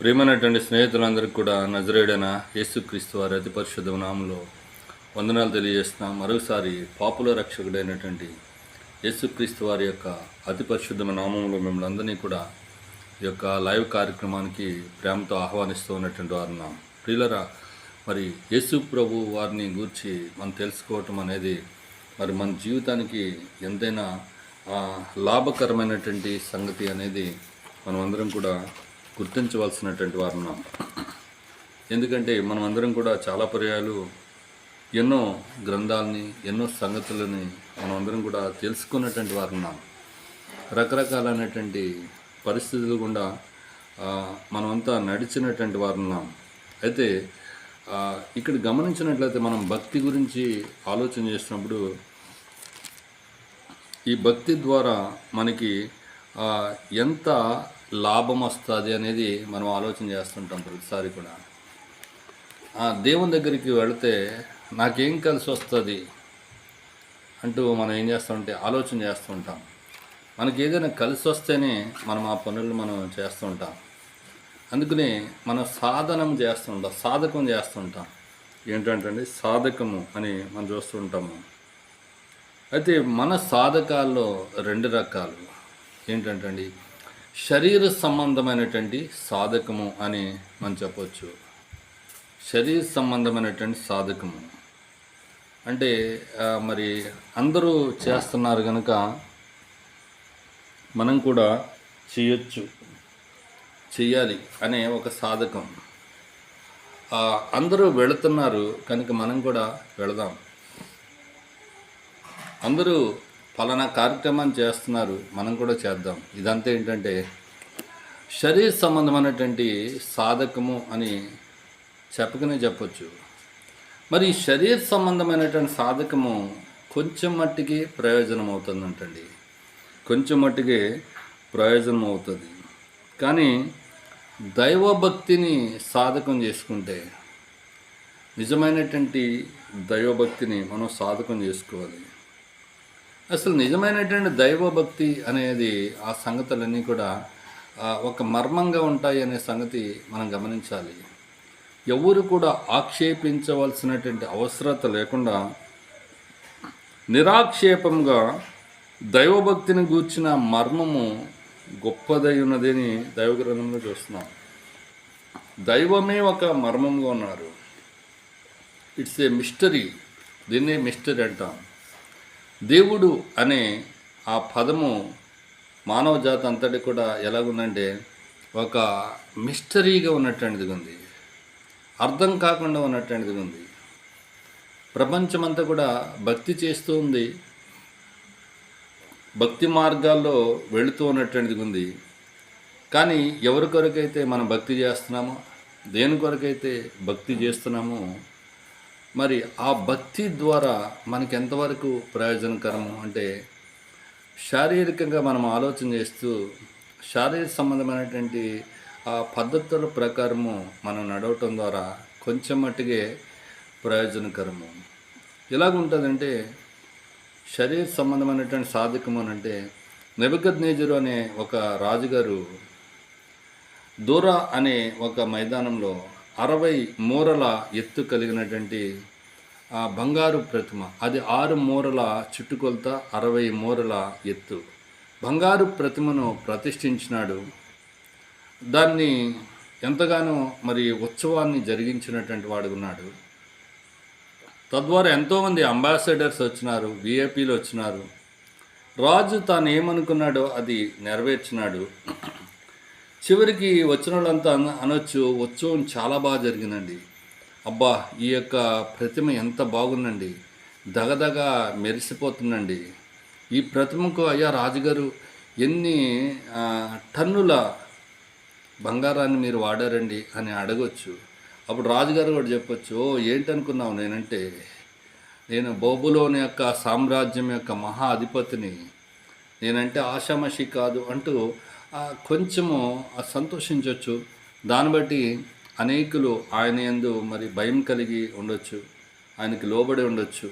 ప్రేమైనటువంటి స్నేహితులందరికీ కూడా నజరేడైన యేసుక్రీస్తు వారి అతి పరిశుద్ధ నామంలో వందనాలు తెలియజేస్తున్నాం. మరోసారి పాపుల రక్షకుడైనటువంటి యేసుక్రీస్తు వారి యొక్క అతి పరిశుద్ధమైన నామంలో మిమ్మల్ని అందరినీ కూడా ఈ యొక్క లైవ్ కార్యక్రమానికి ప్రేమతో ఆహ్వానిస్తూ ఉన్నటువంటి వారు నా ప్రియులరా మరి యేసు ప్రభు వారిని గూర్చి మనం తెలుసుకోవటం అనేది మరి మన జీవితానికి ఎంతైనా లాభకరమైనటువంటి సంగతి అనేది మనం అందరం కూడా గుర్తించవలసినటువంటి వారు ఉన్నాం. ఎందుకంటే మనం అందరం కూడా చాలా పర్యాలు ఎన్నో గ్రంథాలని ఎన్నో సంగతులని మనం అందరం కూడా తెలుసుకున్నటువంటి వారు ఉన్నాం. రకరకాలైనటువంటి పరిస్థితులు గుండా మనమంతా నడిచినటువంటి వారు ఉన్నాం. అయితే ఇక్కడ గమనించినట్లయితే మనం భక్తి గురించి ఆలోచన చేసినప్పుడు ఈ భక్తి ద్వారా మనకి ఎంత లాభం వస్తుంది అనేది మనం ఆలోచన చేస్తుంటాం ప్రతిసారి కూడా. ఆ, దేవుని దగ్గరికి వెళితే నాకేం కలిసి వస్తుంది అంటూ మనం ఏం చేస్తామంటే ఆలోచన చేస్తూ ఉంటాం మనకి ఏదైనా కలిసి వస్తేనే మనం ఆ పనులు మనం చేస్తూ ఉంటాం అందుకనే మనం సాధనం చేస్తూ ఉంటాం సాధకం చేస్తూ ఉంటాం ఏంటంటే సాధకము అని మనం చూస్తూ ఉంటాము. అయితే మన సాధకాల్లో రెండు రకాలు. ఏంటంటే శరీర సంబంధమైనటువంటి సాధకము అని మనం చెప్పవచ్చు శరీర సంబంధమైనటువంటి సాధకము. అంటే మరి అందరూ చేస్తున్నారు కనుక మనం కూడా చేయొచ్చు. చేయాలి అనే ఒక సాధకం. అందరూ వెళుతున్నారు కనుక మనం కూడా వెళదాం. అందరూ ఫలానా కార్యక్రమాన్ని చేస్తున్నారు మనం కూడా చేద్దాం. ఇదంతా ఏంటంటే శరీర సంబంధమైనటువంటి సాధకము అని చెప్పకనే చెప్పొచ్చు. మరి శరీర సంబంధమైనటువంటి సాధకము కొంచెం మట్టికి ప్రయోజనం అవుతుందంటండి కొంచెం మట్టికి ప్రయోజనం అవుతుంది కానీ దైవభక్తిని సాధకం చేసుకుంటే నిజమైనటువంటి దైవభక్తిని మనం సాధకం చేసుకోవాలి. అసలు నిజమైనటువంటి దైవభక్తి అనేది ఆ సంగతులన్నీ కూడా ఒక మర్మంగా ఉంటాయి అనే సంగతి మనం గమనించాలి. ఎవరు కూడా ఆక్షేపించవలసినటువంటి అవసరత లేకుండా నిరాక్షేపంగా దైవభక్తిని గూర్చిన మర్మము గొప్పదై ఉన్నదని దైవగ్రంథంలో చూస్తున్నాం. దైవమే ఒక మర్మంగా ఉన్నారు. It's a mystery. దీన్నే మిస్టరీ అంటాం. దేవుడు అనే ఆ పదము మానవ జాతి అంతటి కూడా ఎలాగుందంటే ఒక మిస్టరీగా ఉన్నటువంటిది ఉంది అర్థం కాకుండా ఉన్నటువంటిది ఉంది ప్రపంచమంతా కూడా భక్తి చేస్తూ ఉంది. భక్తి మార్గాల్లో వెళుతూ ఉన్నటువంటిది ఉంది కానీ ఎవరి కొరకైతే మనం భక్తి చేస్తున్నామో దేని కొరకైతే భక్తి చేస్తున్నామో మరి ఆ భక్తి ద్వారా మనకి ఎంతవరకు ప్రయోజనకరము? అంటే శారీరకంగా మనం ఆలోచన చేస్తూ శారీరక సంబంధమైనటువంటి ఆ పద్ధతుల ప్రకారము మనం నడవటం ద్వారా కొంచెం మట్టుకే ప్రయోజనకరము. ఎలాగుంటుందంటే శరీర సంబంధమైనటువంటి సాధకము అని అంటే నెబద్నేజరు అనే ఒక రాజుగారు దూర అనే ఒక మైదానంలో అరవై మూరల ఎత్తు కలిగినటువంటి ఆ బంగారు ప్రతిమ. అది ఆరు మూరల చుట్టుకొలత అరవై మూరల ఎత్తు. బంగారు ప్రతిమను ప్రతిష్ఠించినాడు. దాన్ని ఎంతగానో మరి ఉత్సవాన్ని జరిగించినటువంటి వాడు ఉన్నాడు. తద్వారా ఎంతోమంది అంబాసిడర్స్ వచ్చినారు విఐపీలు వచ్చినారు. రాజు తాను ఏమనుకున్నాడో అది నెరవేర్చినాడు. చివరికి వచ్చిన వాళ్ళంతా అన- అనొచ్చు ఉత్సవం చాలా బాగా జరిగిందండి. అబ్బా ఈ యొక్క ప్రతిమ ఎంత బాగుందండి. దగదగ మెరిసిపోతుందండి. ఈ ప్రతిమకు అయ్యా రాజుగారు ఎన్ని టన్నుల బంగారాన్ని మీరు వాడారండి అని అడగొచ్చు. అప్పుడు రాజుగారు కూడా చెప్పొచ్చు ఓ ఏంటనుకున్నావు నేనంటే నేను బోబులోని యొక్క సామ్రాజ్యం యొక్క మహా అధిపతిని. నేనంటే ఆషామషి కాదు అంటూ కొంచెము సంతోషించవచ్చు దాన్ని బట్టి అనేకులు ఆయన ఎందు మరి భయం కలిగి ఉండొచ్చు. ఆయనకి లోబడి ఉండొచ్చు.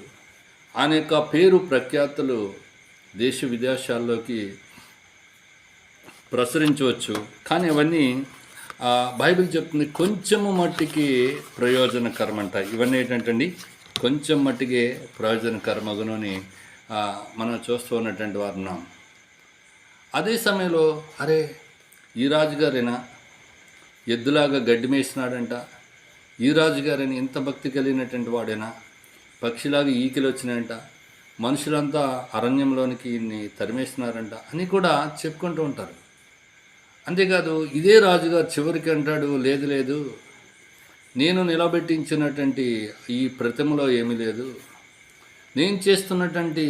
ఆయన యొక్క పేరు ప్రఖ్యాతులు దేశ విదేశాల్లోకి ప్రసరించవచ్చు. కానీ అవన్నీ బైబిల్ చెప్తుంది కొంచెము మట్టికి ప్రయోజనకరం అంట ఇవన్నీ ఏంటంటండి? కొంచెం మట్టికి ప్రయోజనకరం అగునని మనం చూస్తూ ఉన్నటువంటి వారు ఉన్నాం. అదే సమయంలో అరే ఈ రాజుగారేనా ఎద్దులాగా గడ్డి మేసినాడంట. ఈ రాజుగారని ఇంత భక్తి కలిగినటువంటి వాడేనా? పక్షిలాగా ఈకిలు వచ్చినాయంట. మనుషులంతా అరణ్యంలోనికి ఈయన్ని తరిమేసినారంట అని కూడా చెప్పుకుంటూ ఉంటారు. అంతేకాదు ఇదే రాజుగారు చివరికి అంటాడు లేదు లేదు. నేను నిలబెట్టించినటువంటి ఈ ప్రతిమలో ఏమీ లేదు. నేను చేస్తున్నటువంటి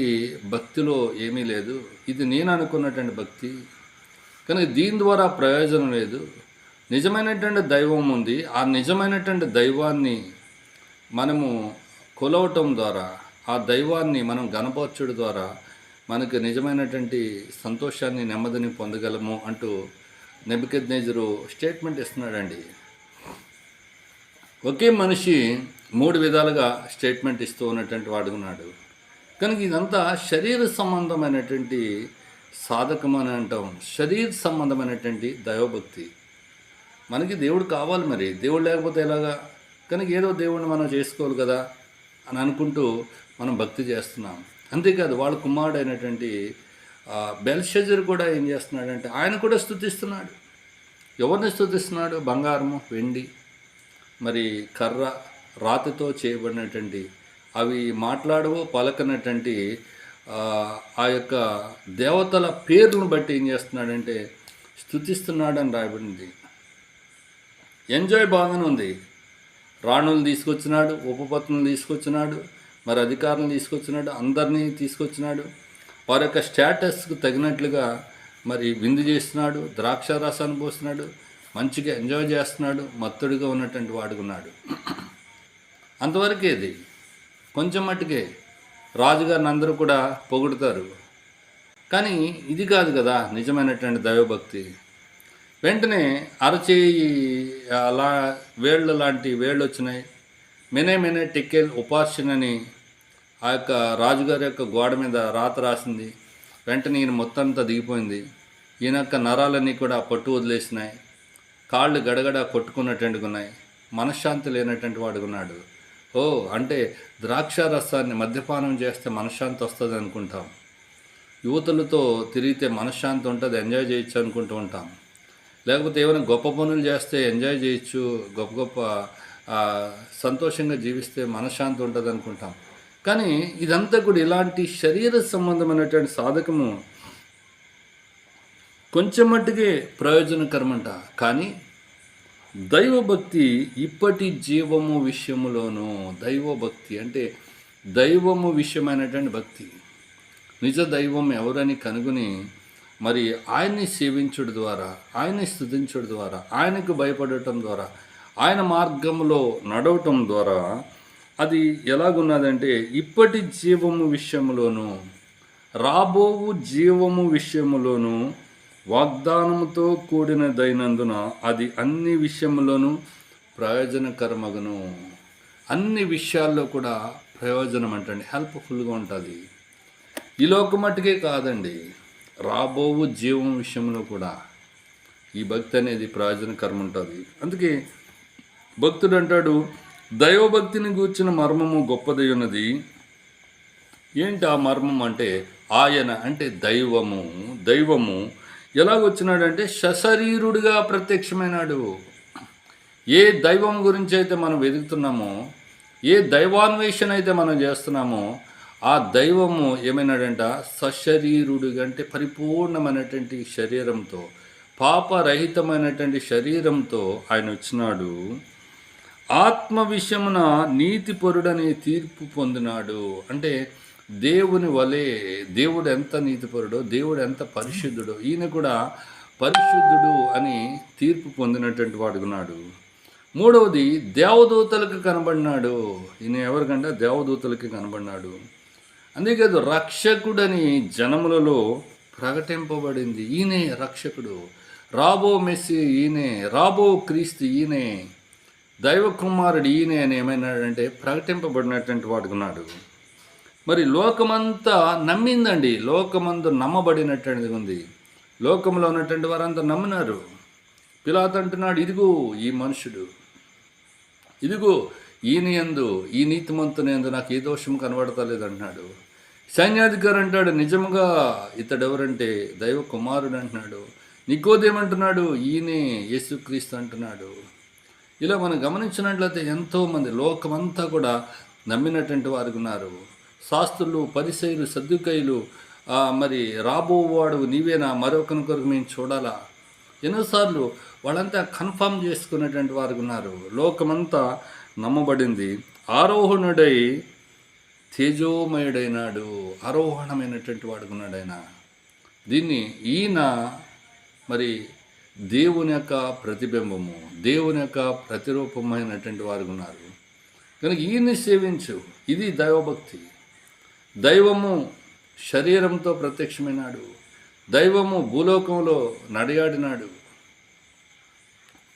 భక్తిలో ఏమీ లేదు. ఇది నేను అనుకున్నటువంటి భక్తి. కానీ దీని ద్వారా ప్రయోజనం లేదు. నిజమైనటువంటి దైవం ఉంది. ఆ నిజమైనటువంటి దైవాన్ని మనము కొలవటం ద్వారా ఆ దైవాన్ని మనం గణపరచడం ద్వారా మనకు నిజమైనటువంటి సంతోషాన్ని నెమ్మదిని పొందగలము అంటూ నెబికెద్నేజరు స్టేట్మెంట్ ఇస్తున్నాడండి. ఒకే మనిషి మూడు విధాలుగా స్టేట్మెంట్ ఇస్తూ ఉన్నటువంటి వాడుకున్నాడు కనుక ఇదంతా శరీర సంబంధమైనటువంటి సాధకం అని అంటాం. శరీర సంబంధమైనటువంటి దైవభక్తి. మనకి దేవుడు కావాలి మరి. దేవుడు లేకపోతే ఎలాగా? కనుక ఏదో దేవుడిని మనం చేసుకోవాలి కదా అని అనుకుంటూ మనం భక్తి చేస్తున్నాం. అంతేకాదు వాళ్ళ కుమారుడు అయినటువంటి బెల్షజర్ కూడా ఏం చేస్తున్నాడంటే ఆయన కూడా స్థుతిస్తున్నాడు ఎవరిని స్థుతిస్తున్నాడు బంగారము వెండి మరి కర్ర రాతితో చేయబడినటువంటి అవి మాట్లాడవో పలకనటువంటి ఆ, ఆ యొక్క దేవతల పేర్లను బట్టి ఏం చేస్తున్నాడంటే స్థుతిస్తున్నాడని రాయబడింది. ఎంజాయ్ బాగానే ఉంది. రాణులను తీసుకొచ్చినాడు ఉపపత్నులు తీసుకొచ్చినాడు మరి అధికారులను తీసుకొచ్చినాడు అందరినీ తీసుకొచ్చినాడు. వారి యొక్క స్టేటస్కు తగినట్లుగా మరి విందు చేస్తున్నాడు ద్రాక్ష రసాన్ని పోస్తున్నాడు మంచిగా ఎంజాయ్ చేస్తున్నాడు మత్తుడిగా ఉన్నటువంటి వాడుకున్నాడు. అంతవరకే ఇది. కొంచెం మట్టుకే రాజుగారిని అందరూ కూడా పొగుడుతారు. కానీ ఇది కాదు కదా నిజమైనటువంటి దైవభక్తి. వెంటనే అరచేయి అలా వేళ్ళు లాంటి వేళ్ళు వచ్చినాయి. మెనే మెనే టిక్కెల్ ఉపార్షన్ అని ఆ యొక్క రాజుగారి యొక్క గోడ మీద రాత రాసింది. వెంటనే ఈయన మొత్తం అంతా దిగిపోయింది. ఈయన యొక్క నరాలన్నీ కూడా పట్టు వదిలేసినాయి. కాళ్ళు గడగడ కొట్టుకున్నటువంటి ఉన్నాయి. మనశ్శాంతి లేనటువంటి వాడుకున్నాడు ఓ అంటే ద్రాక్ష రసాన్ని మద్యపానం చేస్తే మనశ్శాంతి వస్తుంది అనుకుంటాం. యువతులతో తిరిగితే మనశ్శాంతి ఉంటుంది ఎంజాయ్ చేయొచ్చు అనుకుంటూ ఉంటాం. లేకపోతే ఏమైనా గొప్ప పనులు చేస్తే ఎంజాయ్ చేయొచ్చు గొప్ప గొప్ప సంతోషంగా జీవిస్తే మనశ్శాంతి ఉంటుంది అనుకుంటాం. కానీ ఇదంతా కూడా ఇలాంటి శరీర సంబంధమైనటువంటి సాధకము కొంచెం మట్టుకే ప్రయోజనకరమంట. కానీ దైవభక్తి ఇప్పటి జీవము విషయములోనూ దైవభక్తి అంటే దైవము విషయమైనటువంటి భక్తి. నిజ దైవం ఎవరని కనుగొని మరి ఆయన్ని సేవించుడు ద్వారా ఆయన్ని స్థుతించుడు ద్వారా ఆయనకు భయపడటం ద్వారా ఆయన మార్గంలో నడవటం ద్వారా అది ఎలాగున్నదంటే ఇప్పటి జీవము విషయంలోనూ రాబోవు జీవము విషయంలోనూ వాగ్దానముతో కూడినదైనందున అది అన్ని విషయంలోనూ ప్రయోజనకరమగను. అన్ని విషయాల్లో కూడా ప్రయోజనం అంటండి హెల్ప్ఫుల్గా ఉంటుంది. ఈ లోకం మట్టుకే కాదండి. రాబోవు జీవం విషయంలో కూడా ఈ భక్తి అనేది ప్రయోజనకరం ఉంటుంది అందుకే భక్తుడు అంటాడు దైవభక్తిని గూర్చిన మర్మము గొప్పదై ఉన్నది ఏంటి ఆ మర్మం అంటే ఆయన అంటే దైవము. దైవము ఎలాగొచ్చినాడంటే సశరీరుడిగా ప్రత్యక్షమైనాడు. ఏ దైవం గురించి అయితే మనం వెతుకుతున్నామో ఏ దైవాన్వేషణ అయితే మనం చేస్తున్నామో ఆ దైవము ఏమైనాడంట సశరీరుడిగా అంటే పరిపూర్ణమైనటువంటి శరీరంతో పాపరహితమైనటువంటి శరీరంతో ఆయన వచ్చినాడు ఆత్మ విషయమున నీతిపరుడనే తీర్పు పొందినాడు. అంటే దేవుని వలె దేవుడు ఎంత నీతిపరుడో దేవుడు ఎంత పరిశుద్ధుడో ఈయన కూడా పరిశుద్ధుడు అని తీర్పు పొందినటువంటి వాడుకున్నాడు మూడవది దేవదూతలకు కనబడినాడు. ఈయన ఎవరికంటే? దేవదూతలకి కనబడినాడు. అందుకేదు రక్షకుడని జనములలో ప్రకటింపబడింది. ఈయనే రక్షకుడు. రాబో మెస్సి ఈయనే రాబో క్రీస్తు ఈయనే దైవకుమారుడు ఈయనే అని ఏమైనాడంటే ప్రకటింపబడినటువంటి వాడుకున్నాడు మరి లోకమంతా నమ్మిందండి. లోకమందు నమ్మబడినటువంటిది ఉంది. లోకంలో ఉన్నటువంటి వారంతా నమ్మినారు. పిలాత్ అంటున్నాడు ఇదిగో ఈ మనుషుడు. ఇదిగో ఈయన యందు ఈ నీతిమంతుని యందు నాకు ఏ దోషం కనబడతలేదు అంటున్నాడు. సైన్యాధికారి అంటాడు నిజముగా ఇతడెవరంటే దైవ కుమారుడు అంటున్నాడు. నికోదేమంటున్నాడు ఈయనే యేసుక్రీస్తు అంటున్నాడు. ఇలా మనం గమనించినట్లయితే ఎంతోమంది లోకమంతా కూడా నమ్మినటువంటి వారు ఉన్నారు. శాస్త్రులు పరిసయులు సర్దుకైలు మరి రాబోవాడు నీవేనా మరొకరి కొరకు మేము చూడాలా? ఎన్నోసార్లు వాళ్ళంతా కన్ఫర్మ్ చేసుకునేటువంటి వారు ఉన్నారు. లోకమంతా నమ్మబడింది. ఆరోహణుడై తేజోమయుడైనాడు. ఆరోహణమైనటువంటి వాడు ఉన్నాడు ఆయన. దీన్ని ఈయన మరి దేవుని యొక్క ప్రతిబింబము దేవుని యొక్క ప్రతిరూపమైనటువంటి వారు ఉన్నారు. కనుక ఈయన్ని సేవించు. ఇది దైవభక్తి. దైవము శరీరంతో ప్రత్యక్షమైనాడు. దైవము భూలోకంలో నడియాడినాడు.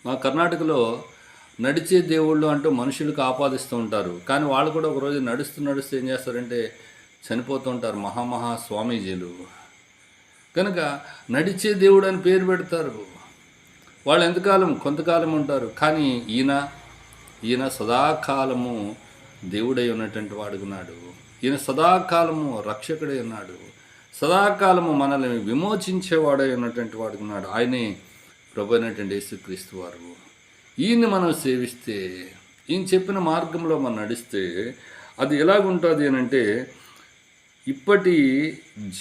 మా కర్ణాటకలో నడిచే దేవుళ్ళు అంటూ మనుషులకు ఆపాదిస్తూ ఉంటారు. కానీ వాళ్ళు కూడా ఒకరోజు నడుస్తూ నడుస్తూ ఏం చేస్తారంటే చనిపోతూ ఉంటారు మహామహా స్వామీజీలు. కనుక నడిచే దేవుడు అని పేరు పెడతారు. వాళ్ళు ఎంతకాలం కొంతకాలం ఉంటారు. కానీ ఈయన ఈయన సదాకాలము దేవుడై ఉన్నటువంటి వాడుకున్నాడు ఈయన సదాకాలము రక్షకుడై ఉన్నాడు. సదాకాలము మనల్ని విమోచించేవాడై ఉన్నటువంటి వాడుకున్నాడు ఆయనే ప్రభు అయినటువంటి యేసుక్రీస్తు వారు. ఈయన్ని మనం సేవిస్తే ఈయన చెప్పిన మార్గంలో మనం నడిస్తే అది ఎలాగుంటుంది అని అంటే ఇప్పటి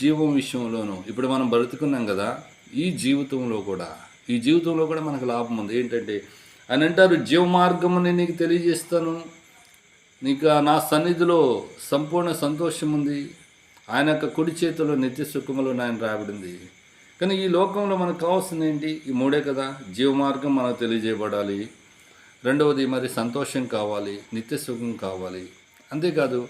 జీవం విషయంలోనూ ఇప్పుడు మనం బ్రతుకున్నాం కదా ఈ జీవితంలో కూడా ఈ జీవితంలో కూడా మనకు లాభం ఉంది. ఏంటంటే అని అంటారు జీవ మార్గముని నీకు తెలియజేస్తాను. నీకు నా సన్నిధిలో సంపూర్ణ సంతోషం ఉంది ఆయన యొక్క కుడి చేతిలో నిత్య సుఖములు నాయన రాబడింది కానీ ఈ లోకంలో మనకు కావాల్సింది ఏంటి? ఈ మూడే కదా. జీవమార్గం మనకు తెలియజేయబడాలి. రెండవది మరి సంతోషం కావాలి నిత్య సుఖం కావాలి. అంతేకాదు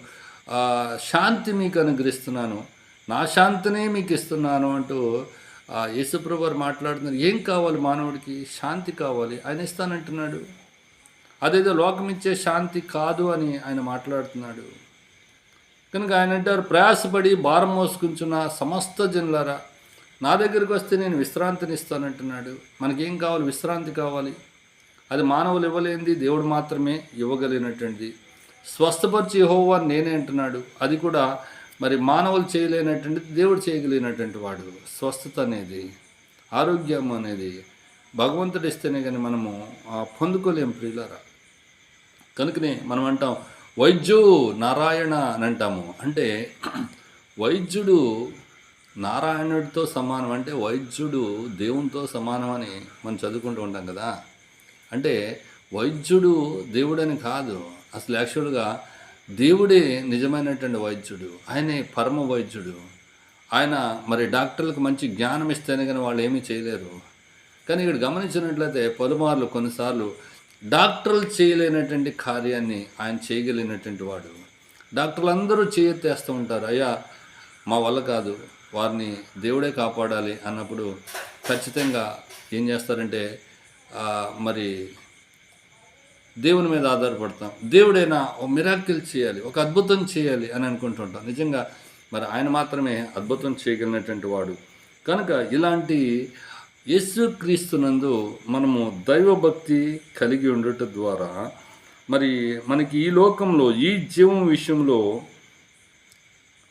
శాంతి మీకు అనుగ్రహిస్తున్నాను. నా శాంతినే మీకు ఇస్తున్నాను అంటూ యేసుప్రభు వారు మాట్లాడుతున్నారు. ఏం కావాలి మానవుడికి? శాంతి కావాలి. ఆయన ఇస్తానంటున్నాడు. అదేదో లోకం ఇచ్చే శాంతి కాదు అని ఆయన మాట్లాడుతున్నాడు. కనుక ఆయన అంటారు ప్రయాసపడి భారం మోసుకుంటున్న సమస్త జనులారా నా దగ్గరికి వస్తే నేను విశ్రాంతిని ఇస్తానంటున్నాడు. మనకేం కావాలి? విశ్రాంతి కావాలి. అది మానవులు ఇవ్వలేనిది దేవుడు మాత్రమే ఇవ్వగలిగినటువంటిది. స్వస్థపరిచి యెహోవా నేనే అంటున్నాడు. అది కూడా మరి మానవులు చేయలేనటువంటి దేవుడు చేయగలిగినటువంటి వాడు. స్వస్థత అనేది ఆరోగ్యం అనేది భగవంతుడు ఇస్తేనే కానీ మనము పొందుకోలేం ప్రియులరా. కనుకనే మనం అంటాం వైద్యు నారాయణ అని అంటాము. అంటే వైద్యుడు నారాయణుడితో సమానం అంటే వైద్యుడు దేవునితో సమానం అని మనం చదువుకుంటూ ఉంటాం కదా. అంటే వైద్యుడు దేవుడని కాదు. అసలు యాక్చువల్గా దేవుడే నిజమైనటువంటి వైద్యుడు. ఆయనే పరమ వైద్యుడు. ఆయన మరి డాక్టర్లకు మంచి జ్ఞానం ఇస్తేనే కానీ వాళ్ళు ఏమీ చేయలేరు. కానీ ఇక్కడ గమనించినట్లయితే పలుమార్లు కొన్నిసార్లు డాక్టర్లు చేయలేనటువంటి కార్యాన్ని ఆయన చేయగలిగినటువంటి వాడు. డాక్టర్లు అందరూ చేయెత్తేస్తూ ఉంటారు. అయ్యా మా వల్ల కాదు. వారిని దేవుడే కాపాడాలి అన్నప్పుడు ఖచ్చితంగా ఏం చేస్తారంటే మరి దేవుని మీద ఆధారపడతాం. దేవుడైనా ఓ మిరాకిల్ చేయాలి ఒక అద్భుతం చేయాలి అని అనుకుంటుంటాం. నిజంగా మరి ఆయన మాత్రమే అద్భుతం చేయగలిగినటువంటి వాడు. కనుక ఇలాంటి యేసుక్రీస్తునందు మనము దైవభక్తి కలిగి ఉండటం ద్వారా మరి మనకి ఈ లోకంలో ఈ జీవం విషయంలో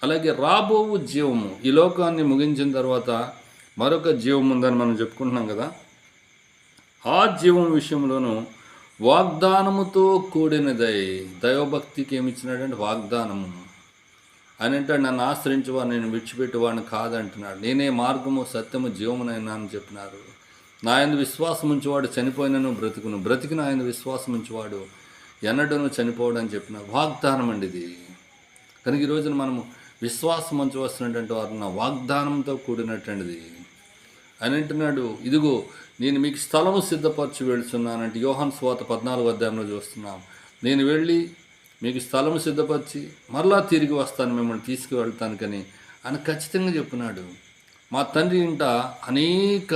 అలాగే రాబో జీవము ఈ లోకాన్ని ముగించిన తర్వాత మరొక జీవం ఉందని మనం చెప్పుకుంటున్నాం కదా. ఆ జీవం విషయంలోనూ వాగ్దానముతో కూడినదై దైవభక్తికి ఏమి ఇచ్చినాడంటే వాగ్దానము. అని అంటే నన్ను ఆశ్రయించేవాడు నేను విడిచిపెట్టేవాడిని కాదంటున్నాడు. నేనే మార్గము సత్యము జీవమునైనా అని చెప్పినారు. నా ఆయన విశ్వాసం ఉంచేవాడు చనిపోయినను బ్రతుకును. బ్రతికిన ఆయన విశ్వాసం ఉంచేవాడు ఎన్నడను చనిపోవడని చెప్పిన వాగ్దానం అండి ఇది. కనుక ఈరోజున మనము విశ్వాసం ఉంచవలసినటువంటి వారు నా వాగ్దానంతో కూడినటువంటిది. అని అంటున్నాడు ఇదిగో నేను మీకు స్థలము సిద్ధపరచి వెళుతున్నానంటే యోహన్ స్వాత పద్నాలుగు అధ్యాయంలో చూస్తున్నాం. నేను వెళ్ళి మీకు స్థలము సిద్ధపరిచి మరలా తిరిగి వస్తాను మిమ్మల్ని తీసుకువెళ్తాను కానీ అని ఖచ్చితంగా చెప్పినాడు మా తండ్రి ఇంట అనేక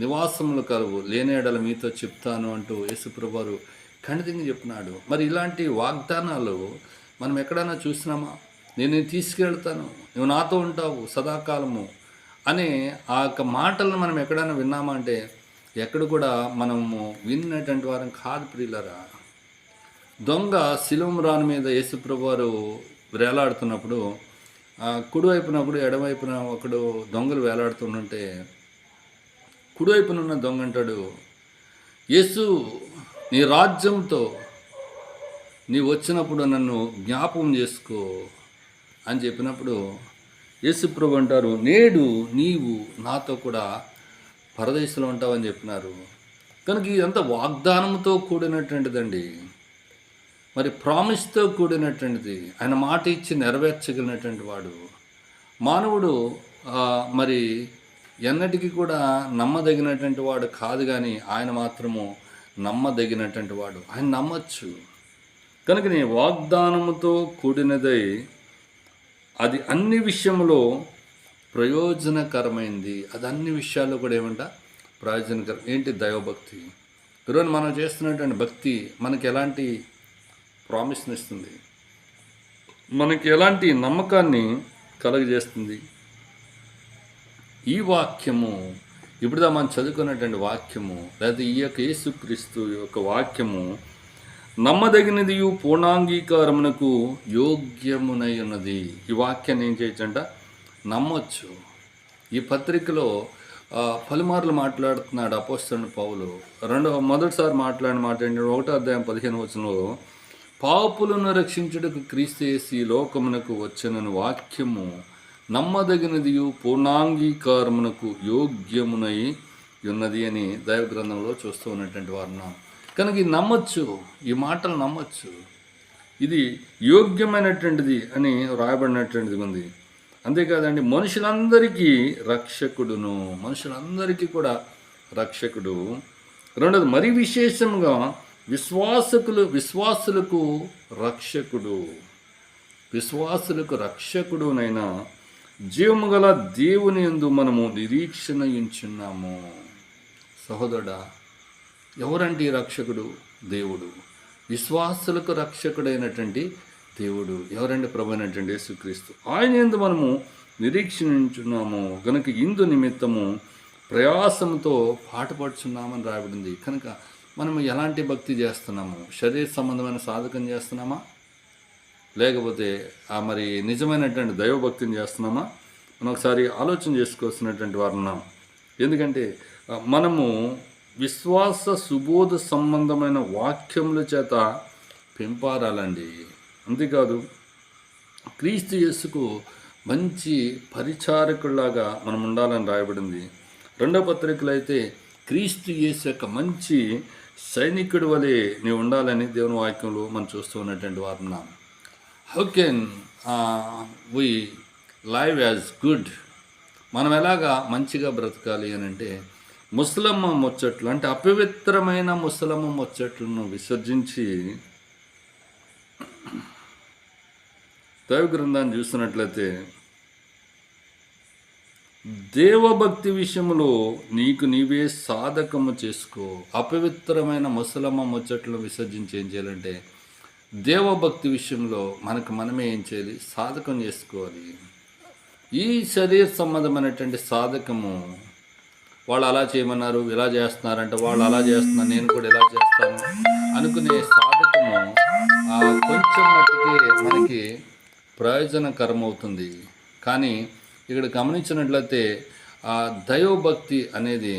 నివాసములు కలవు లేనేడల మీతో చెప్తాను అంటూ యేసుప్రభారు ఖండితంగా చెప్పినాడు మరి ఇలాంటి వాగ్దానాలు మనం ఎక్కడైనా చూసినామా? నేను నేను తీసుకెళ్తాను. నువ్వు నాతో ఉంటావు సదాకాలము అనే ఆ యొక్క మాటలను మనం ఎక్కడైనా విన్నామా అంటే ఎక్కడ కూడా మనము విన్నటువంటి వారం కాదు ప్రియులరా. దొంగ శిలువం రాని మీద యేసుప్రభు వారు వేలాడుతున్నప్పుడు కుడివైపున ఒకడు ఎడవైపున ఒకడు దొంగలు వేలాడుతుంటే కుడివైపున ఉన్న దొంగ అంటాడు యేసు నీ రాజ్యంతో నీ వచ్చినప్పుడు నన్ను జ్ఞాపకం చేసుకో అని చెప్పినప్పుడు యేసుప్రభు అంటారు నేడు నీవు నాతో కూడా పరదేశంలో ఉంటావని చెప్పినారు. కనుక ఇదంతా వాగ్దానంతో కూడినటువంటిదండి. మరి ప్రామిస్తో కూడినటువంటిది ఆయన మాట ఇచ్చి నెరవేర్చగలిగినటువంటి వాడు. మానవుడు మరి ఎన్నటికీ కూడా నమ్మదగినటువంటి వాడు కాదు కానీ ఆయన మాత్రము నమ్మదగినటువంటి వాడు. ఆయన నమ్మచ్చు. కనుక నీ వాగ్దానముతో కూడినదై అది అన్ని విషయంలో ప్రయోజనకరమైంది. అది అన్ని విషయాల్లో కూడా ఏమంట? ప్రయోజనకరం. ఏంటి దైవభక్తి? ఈరోజు మనం చేస్తున్నటువంటి భక్తి మనకి ఎలాంటి ప్రామిస్ని ఇస్తుంది మనకి ఎలాంటి నమ్మకాన్ని కలగజేస్తుంది? ఈ వాక్యము ఇప్పుడు మనం చదువుకున్నటువంటి వాక్యము లేదా ఈ యొక్క యేసుక్రీస్తు యొక్క వాక్యము నమ్మదగినది పూర్ణాంగీకారమునకు యోగ్యమునై ఉన్నది. ఈ వాక్యాన్ని ఏం చేయొచ్చంట? నమ్మొచ్చు. ఈ పత్రికలో పలుమార్లు మాట్లాడుతున్నాడు అపోస్తున్న పౌలు. రెండవ మొదటిసారి మాట్లాడిన మాట ఏంటంటే ఒకటో అధ్యాయం పదిహేను వచనంలో పాపులను రక్షించుటకు క్రీస్తు లోకమునకు వచ్చిన వాక్యము. నమ్మదగినది పూర్ణాంగీకారమునకు యోగ్యమునై ఉన్నది అని దైవ గ్రంథంలో చూస్తూ ఉన్నటువంటి వారు కనుక ఇది నమ్మచ్చు ఈ మాటలు నమ్మచ్చు. ఇది యోగ్యమైనటువంటిది అని రాయబడినటువంటిది ఉంది. అంతేకాదండి మనుషులందరికీ రక్షకుడును మనుషులందరికీ కూడా రక్షకుడు. రెండోది మరి విశేషంగా విశ్వాసకులు విశ్వాసులకు రక్షకుడు. విశ్వాసులకు రక్షకుడునైనా జీవము గల దేవుని యందు మనము నిరీక్షణ ఉంచున్నాము సహోదరుడా ఎవరంటే రక్షకుడు? దేవుడు. విశ్వాసులకు రక్షకుడైనటువంటి దేవుడు. ఎవరంటే ప్రభు అయినటువంటి యేసుక్రీస్తు? ఆయన ఎందు మనము నిరీక్షించున్నాము కనుక ఇందు నిమిత్తము ప్రయాసంతో పాటపడుచున్నామని రాయబడింది. కనుక మనము ఎలాంటి భక్తి చేస్తున్నాము? శరీర సంబంధమైన సాధకం చేస్తున్నామా? లేకపోతే ఆ మరి నిజమైనటువంటి దైవభక్తిని చేస్తున్నామా? మనం ఒకసారి ఆలోచన చేసుకోవాల్సినటువంటి వారు ఉన్నాం. ఎందుకంటే మనము విశ్వాస సుబోధ సంబంధమైన వాక్యముల చేత పెంపారాలండి. అంతేకాదు క్రీస్తు యేసుకు మంచి పరిచారకుల్లాగా మనం ఉండాలని రాయబడింది. రెండో పత్రికలు అయితే క్రీస్తు యేసు యొక్క మంచి సైనికుడి వలె నీవు ఉండాలని దేవుని వాక్యంలో మనం చూస్తూ ఉన్నటువంటి వారు ఉన్నాం how can we live as good మనం ఎలాగా మంచిగా బ్రతకాలి అని అంటే ముసలమ్మ ముచ్చట్లు అంటే అపవిత్రమైన ముసలమ్మ ముచ్చట్లను విసర్జించి దైవ గ్రంథాన్ని చూసినట్లయితే దేవభక్తి విషయంలో నీకు నీవే సాధకము చేసుకో. అపవిత్రమైన ముసలమ్మ ముచ్చట్లను విసర్జించి ఏం చేయాలంటే దేవభక్తి విషయంలో మనకు మనమే ఏం చేయాలి? సాధకం చేసుకోవాలి. ఈ శరీర సంబంధమైనటువంటి సాధకము వాళ్ళు అలా చేయమన్నారు ఇలా చేస్తున్నారంటే వాళ్ళు అలా చేస్తున్నారు నేను కూడా ఇలా చేస్తాను అనుకునే సాధకము ఆ, కొంచెం మట్టుకి మనకి ప్రయోజనకరం అవుతుంది కానీ ఇక్కడ గమనించినట్లయితే ఆ దైవభక్తి అనేది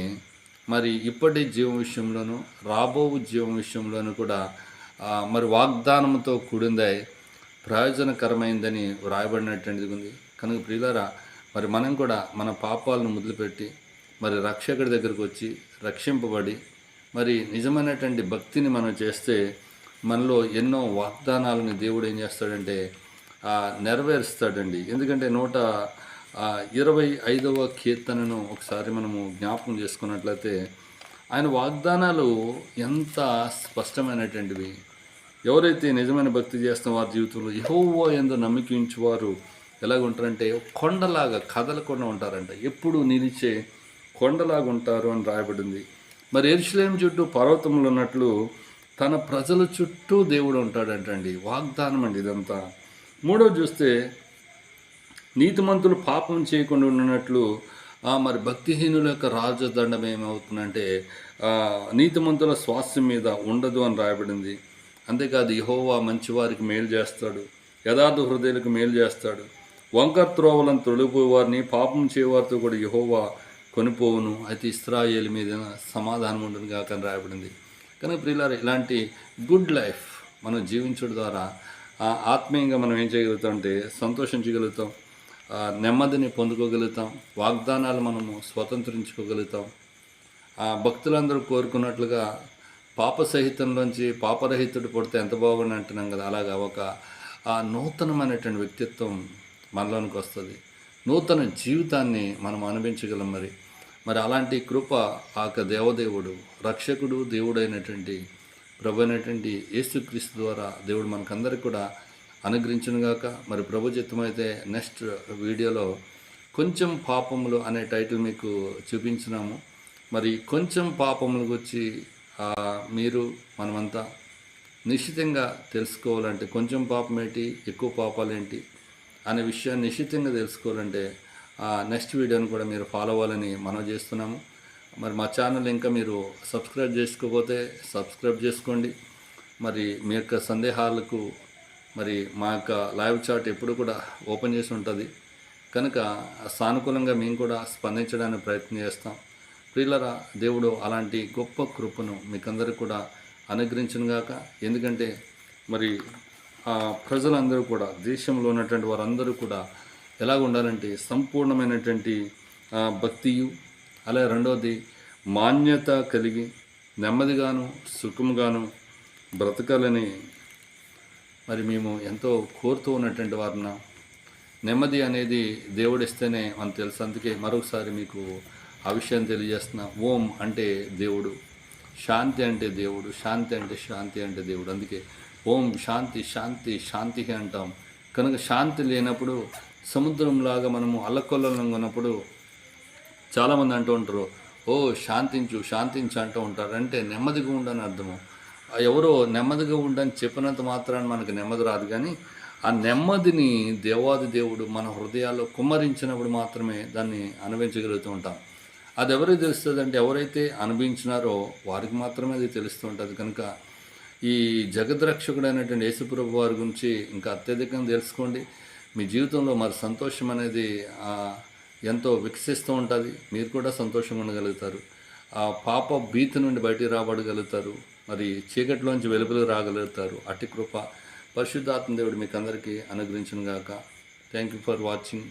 మరి ఇప్పటి జీవం విషయంలోనూ రాబో జీవం విషయంలోనూ కూడా మరి వాగ్దానంతో కూడిందై ప్రయోజనకరమైందని వ్రాయబడినటువంటిది ఉంది. కనుక ప్రియులారా మరి మనం కూడా మన పాపాలను మొదలుపెట్టి మరి రక్షకుడి దగ్గరకు వచ్చి రక్షింపబడి మరి నిజమైనటువంటి భక్తిని మనం చేస్తే మనలో ఎన్నో వాగ్దానాలను దేవుడు ఏం చేస్తాడంటే నెరవేరుస్తాడండి. ఎందుకంటే నూట ఆ, ఇరవై ఐదవ కీర్తనను ఒకసారి మనము జ్ఞాపకం చేసుకున్నట్లయితే ఆయన వాగ్దానాలు ఎంత స్పష్టమైనటువంటివి. ఎవరైతే నిజమైన భక్తి చేస్తున్న వారి జీవితంలో యహోవో ఎందు నమ్మకించేవారు ఎలాగ ఉంటారంటే కొండలాగా కదలకుండా ఉంటారంట. ఎప్పుడు నిలిచే కొండలాగా ఉంటారు అని రాయబడింది. మరి ఎరుసలేం చుట్టూ పర్వతములు ఉన్నట్లు తన ప్రజల చుట్టూ దేవుడు ఉంటాడంటండి. వాగ్దానం అండి ఇదంతా. మూడో చూస్తే నీతిమంతులు పాపం చేయకుండా ఉన్నట్లు ఆ, మరి భక్తిహీనుల యొక్క రాజదండం ఏమవుతుందంటే నీతిమంతుల స్వాస్థ్యం మీద ఉండదు అని రాయబడింది. అంతేకాదు యహోవా మంచివారికి మేలు చేస్తాడు యథార్థ హృదయులకు మేలు చేస్తాడు. వంకర్ త్రోవలను తొలగిపోయే వారిని పాపం చేయవారితో కూడా యహోవా కొనిపోవును. అయితే ఇస్రాయేల్ మీద సమాధానం ఉండదు కాక అని రాయబడింది. కనుక ప్రియులారు ఇలాంటి గుడ్ లైఫ్ మనం జీవించడం ద్వారా ఆ, ఆత్మీయంగా మనం ఏం చేయగలుగుతాం అంటే సంతోషించగలుగుతాం. నెమ్మదిని పొందుకోగలుగుతాం. వాగ్దానాలు మనము స్వతంత్రించుకోగలుగుతాం. ఆ భక్తులందరూ కోరుకున్నట్లుగా పాప సహితంలోంచి పాపరహితుడు పుడితే ఎంత బాగుండి అంటున్నాం కదా. అలాగా ఒక ఆ నూతనమైనటువంటి వ్యక్తిత్వం మనలోనికి వస్తుంది. నూతన జీవితాన్ని మనం అనుభవించగలం మరి. మరి అలాంటి కృప ఆ యొక్క దేవదేవుడు రక్షకుడు దేవుడైనటువంటి ప్రభు అయినటువంటి యేసుక్రీస్తు ద్వారా దేవుడు మనకందరికి కూడా అనుగ్రహించునుగాక. మరి ప్రభు చిత్తమైతే నెక్స్ట్ వీడియోలో కొంచెం పాపములు అనే టైటిల్ మీకు చూపించినాము. మరి కొంచెం పాపములు గురించి మీరు మనమంతా నిశ్చితంగా తెలుసుకోవాలంటే కొంచెం పాపం ఏంటి ఎక్కువ పాపాలు ఏంటి అనే విషయాన్ని నిశ్చితంగా తెలుసుకోవాలంటే ఆ నెక్స్ట్ వీడియోని కూడా మీరు ఫాలో అవ్వాలని మనం చేస్తున్నాము. మరి మా ఛానల్ ఇంకా మీరు సబ్స్క్రైబ్ చేసుకోకపోతే సబ్స్క్రైబ్ చేసుకోండి. మరి మీ యొక్క సందేహాలకు మరి మా యొక్క లైవ్ చాట్ ఎప్పుడు కూడా ఓపెన్ చేసి ఉంటుంది. కనుక సానుకూలంగా మేము కూడా స్పందించడానికి ప్రయత్నం చేస్తాం. ప్రియులరా దేవుడు అలాంటి గొప్ప కృపను మీకందరికీ కూడా అనుగ్రహించనుగాక ఎందుకంటే మరి ఆ ప్రజలందరూ కూడా దేశంలో ఉన్నటువంటి వారందరూ కూడా ఎలాగ ఉండాలంటే సంపూర్ణమైనటువంటి భక్తియు అలాగే రెండవది మాన్యత కలిగి నెమ్మదిగాను సుఖముగాను బ్రతకాలని మరి మేము ఎంతో కోరుతూ ఉన్నటువంటి వారిన నెమ్మది అనేది దేవుడిస్తేనే మనకు తెలుసు. అందుకే మరొకసారి మీకు ఆ విషయం తెలియజేస్తున్నా. ఓం అంటే దేవుడు శాంతి అంటే దేవుడు శాంతి అంటే శాంతి అంటే దేవుడు. అందుకే ఓం శాంతి శాంతి శాంతి అంటాం. కనుక శాంతి లేనప్పుడు సముద్రంలాగా మనము అల్లకొల్లం ఉన్నప్పుడు చాలామంది అంటూ ఉంటారు ఓ శాంతించు శాంతించు అంటూ ఉంటారు. అంటే నెమ్మదిగా ఉండని అర్థము. ఎవరో నెమ్మదిగా ఉండని చెప్పినంత మాత్రాన్ని మనకు నెమ్మది రాదు కానీ ఆ నెమ్మదిని దేవాది దేవుడు మన హృదయాల్లో కుమ్మరించినప్పుడు మాత్రమే దాన్ని అనుభవించగలుగుతూ ఉంటాం. అది ఎవరికి తెలుస్తుంది అంటే ఎవరైతే అనుభవించినారో వారికి మాత్రమే అది తెలుస్తూ ఉంటుంది. కనుక ఈ జగద్రక్షకుడైనటువంటి యేసుప్రభు వారి గురించి ఇంకా అత్యధికంగా తెలుసుకోండి. మీ జీవితంలో మరి సంతోషం అనేది ఎంతో వికసిస్తూ ఉంటుంది. మీరు కూడా సంతోషంగా ఉండగలుగుతారు. ఆ పాప భీతి నుండి బయటికి రాబడగలుగుతారు. మరి చీకటిలోంచి వెలుపులు రాగలుగుతారు. అట్టి కృప. పరిశుద్ధాత్మ దేవుడు మీకు అందరికీ అనుగ్రహించిన గాక థ్యాంక్ యూ ఫర్ వాచింగ్